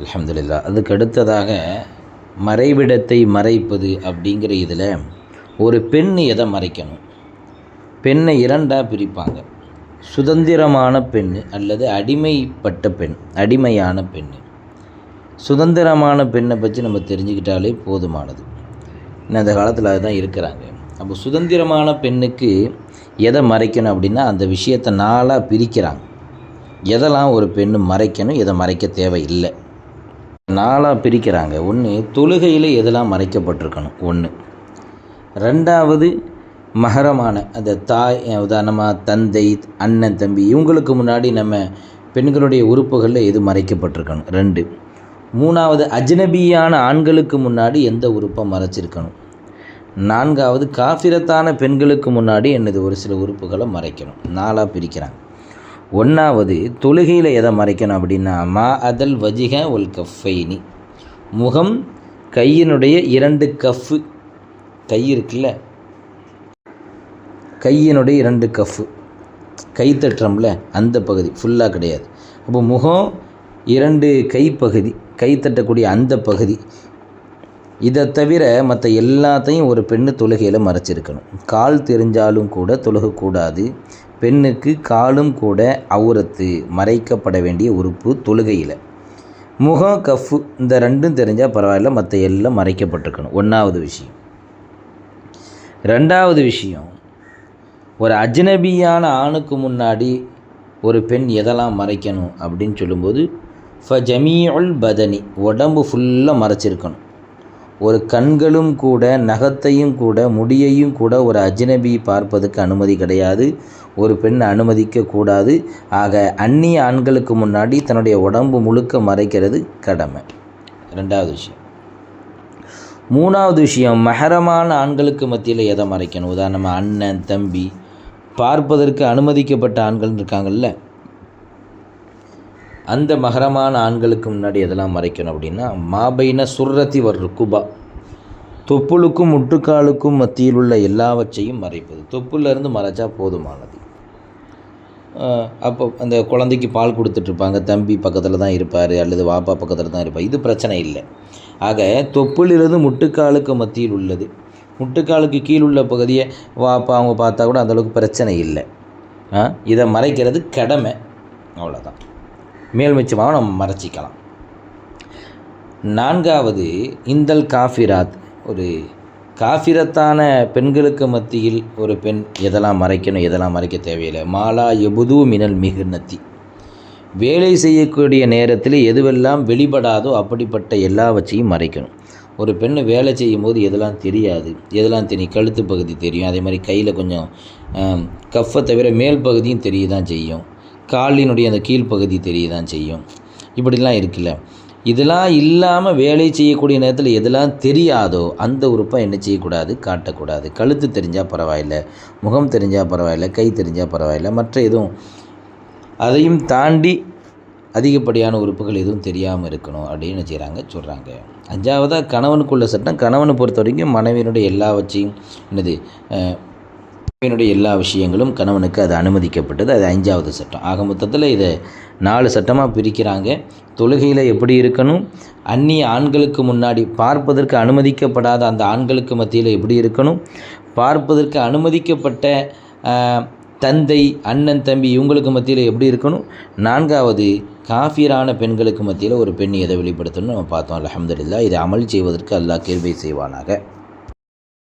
அலமதுல்லா அதுக்கு அடுத்ததாக மறைவிடத்தை மறைப்பது அப்படிங்கிற இதில் ஒரு பெண் எதை மறைக்கணும்? பெண்ணை இரண்டாக பிரிப்பாங்க. சுதந்திரமான பெண் அல்லது அடிமைப்பட்ட பெண் அடிமையான பெண் சுதந்திரமான பெண்ணை பற்றி நம்ம தெரிஞ்சுக்கிட்டாலே போதுமானது. இன்னும் அந்த காலத்தில் அதுதான் இருக்கிறாங்க. அப்போ சுதந்திரமான பெண்ணுக்கு எதை மறைக்கணும் அப்படின்னா அந்த விஷயத்தை நாளாக பிரிக்கிறாங்க. எதெல்லாம் ஒரு பெண்ணு மறைக்கணும் எதை மறைக்க தேவையில்லை. நாளாக பிரிக்கிறாங்க. ஒன்று தொழுகையில் எதெல்லாம் மறைக்கப்பட்டிருக்கணும்? ஒன்று ரெண்டாவது மகரமான அந்த தாய் உதாரணமாக தந்தை அண்ணன் தம்பி இவங்களுக்கு முன்னாடி நம்ம பெண்களுடைய உறுப்புகளில் எது மறைக்கப்பட்டிருக்கணும்? ரெண்டு. மூணாவது அஜ்னபியான ஆண்களுக்கு முன்னாடி எந்த உறுப்பை மறைச்சிருக்கணும்? நான்காவது காஃபிரத்தான பெண்களுக்கு முன்னாடி என்னது? ஒரு சில உறுப்புகளை மறைக்கணும். நாளாக பிரிக்கிறாங்க. ஒன்றாவது தொழுகையில் எதை மறைக்கணும் அப்படின்னா மா அதல் வஜிக ஒல் கஃபைனி. முகம் கையினுடைய இரண்டு கஃப்பு கை இருக்குல்ல? கையினுடைய இரண்டு கஃப்பு கை தட்டுறோம்ல அந்த பகுதி ஃபுல்லாக கிடையாது. அப்போ முகம் இரண்டு கைப்பகுதி கை தட்டக்கூடிய அந்த பகுதி. இதை தவிர மற்ற எல்லாத்தையும் ஒரு பெண்ணு தொழுகையில் மறைச்சிருக்கணும். கால் தெரிஞ்சாலும் கூட தொழுகக்கூடாது. பெண்ணுக்கு காலும் கூட அவுரத்து மறைக்கப்பட வேண்டிய உறுப்பு தொழுகையில். முகம் கஃப்பு இந்த ரெண்டும் தெரிஞ்சால் பரவாயில்ல மற்ற எல்லாம் மறைக்கப்பட்டிருக்கணும். ஒன்றாவது விஷயம். ரெண்டாவது விஷயம் ஒரு அஜ்னபியான ஆணுக்கு முன்னாடி ஒரு பெண் எதெல்லாம் மறைக்கணும் அப்படின்னு சொல்லும்போது ஃப ஜமீஉல் பதனி உடம்பு ஃபுல்லாக மறைச்சிருக்கணும். ஒரு கண்களும் கூட நகத்தையும் கூட முடியையும் கூட ஒரு அஜ்னபி பார்ப்பதுக்கு அனுமதி கிடையாது. ஒரு பெண் அனுமதிக்க கூடாது. ஆக அந்நிய ஆண்களுக்கு முன்னாடி தன்னுடைய உடம்பு முழுக்க மறைக்கிறது கடமை. ரெண்டாவது விஷயம். மூணாவது விஷயம் மஹரமான ஆண்களுக்கு மத்தியில் எதை மறைக்கணும்? உதாரணமாக அண்ணன் தம்பி பார்ப்பதற்கு அனுமதிக்கப்பட்ட ஆண்கள் இருக்காங்கல்ல. அந்த மகரமான ஆண்களுக்கு முன்னாடி எதெல்லாம் மறைக்கணும் அப்படின்னா மாபைன சுர்ரத்தி வர்ருக்குபா தொப்புளுக்கும் முட்டுக்காலுக்கும் மத்தியில் உள்ள எல்லாவற்றையும் மறைப்பது. தொப்புலேருந்து மறைச்சா போதுமானது. அப்போ அந்த குழந்தைக்கு பால் கொடுத்துட்ருப்பாங்க தம்பி பக்கத்தில் தான் இருப்பார் அல்லது வாப்பா பக்கத்தில் தான் இருப்பார். இது பிரச்சனை இல்லை. ஆக தொப்புலிருந்து முட்டுக்காலுக்கு மத்தியில் உள்ளது. முட்டுக்காலுக்கு கீழ் உள்ள பகுதியை வாப்பா அவங்க பார்த்தா கூட அந்தளவுக்கு பிரச்சனை இல்லை. இதை மறைக்கிறது கடமை. அவ்வளோதான் மேல் மிச்சமாக நம்ம மறைச்சிக்கலாம். நான்காவது இந்தல் காஃபிராத். ஒரு காஃபிரத்தான பெண்களுக்கு மத்தியில் ஒரு பெண் எதெல்லாம் மறைக்கணும் எதெல்லாம் மறைக்க தேவையில்லை. மாலா எபுது மினல் மிகுநத்தி வேலை செய்யக்கூடிய நேரத்தில் எதுவெல்லாம் வெளிப்படாதோ அப்படிப்பட்ட எல்லாவற்றையும் மறைக்கணும். ஒரு பெண்ணு வேலை செய்யும் போது எதெல்லாம் தெரியாது. எதெல்லாம் தெரியும்? கழுத்து பகுதி தெரியும். அதே மாதிரி கையில் கொஞ்சம் கஃப்பை தவிர மேல் பகுதியும் தெரிய தான் செய்யும். காலினுடைய அந்த கீழ்ப்பகுதி தெரிய தான் செய்யும். இப்படிலாம் இருக்குல்ல. இதெல்லாம் இல்லாமல் வேலை செய்யக்கூடிய நேரத்தில் எதெல்லாம் தெரியாதோ அந்த உறுப்பை என்ன செய்யக்கூடாது? காட்டக்கூடாது. கழுத்து தெரிஞ்சால் பரவாயில்ல முகம் தெரிஞ்சால் பரவாயில்ல கை தெரிஞ்சால் பரவாயில்ல மற்ற எதுவும் அதையும் தாண்டி அதிகப்படியான உறுப்புகள் எதுவும் தெரியாமல் இருக்கணும் அப்படின்னு செய்கிறாங்க சொல்கிறாங்க அஞ்சாவதாக கணவனுக்குள்ள சட்டம். கணவனை பொறுத்த வரைக்கும் மனைவியினுடைய எல்லாவற்றையும் என்னது மனைவியினுடைய எல்லா விஷயங்களும் கணவனுக்கு அது அனுமதிக்கப்பட்டது. அது அஞ்சாவது சட்டம். ஆக மொத்தத்தில் இதை நாலு சட்டமாக பிரிக்கிறாங்க. தொழுகையில் எப்படி இருக்கணும்? அந்நிய ஆண்களுக்கு முன்னாடி பார்ப்பதற்கு அனுமதிக்கப்படாத அந்த ஆண்களுக்கு மத்தியில் எப்படி இருக்கணும்? பார்ப்பதற்கு அனுமதிக்கப்பட்ட தந்தை அண்ணன் தம்பி இவங்களுக்கு மத்தியில் எப்படி இருக்கணும்? நான்காவது காஃபியரான பெண்களுக்கு மத்தியில் ஒரு பெண் எதை வெளிப்படுத்தணும்னு நம்ம பார்த்தோம். அலமதுல்லா இதை அமல் செய்வதற்கு அல்லாஹ் கேள்வி செய்வானாக.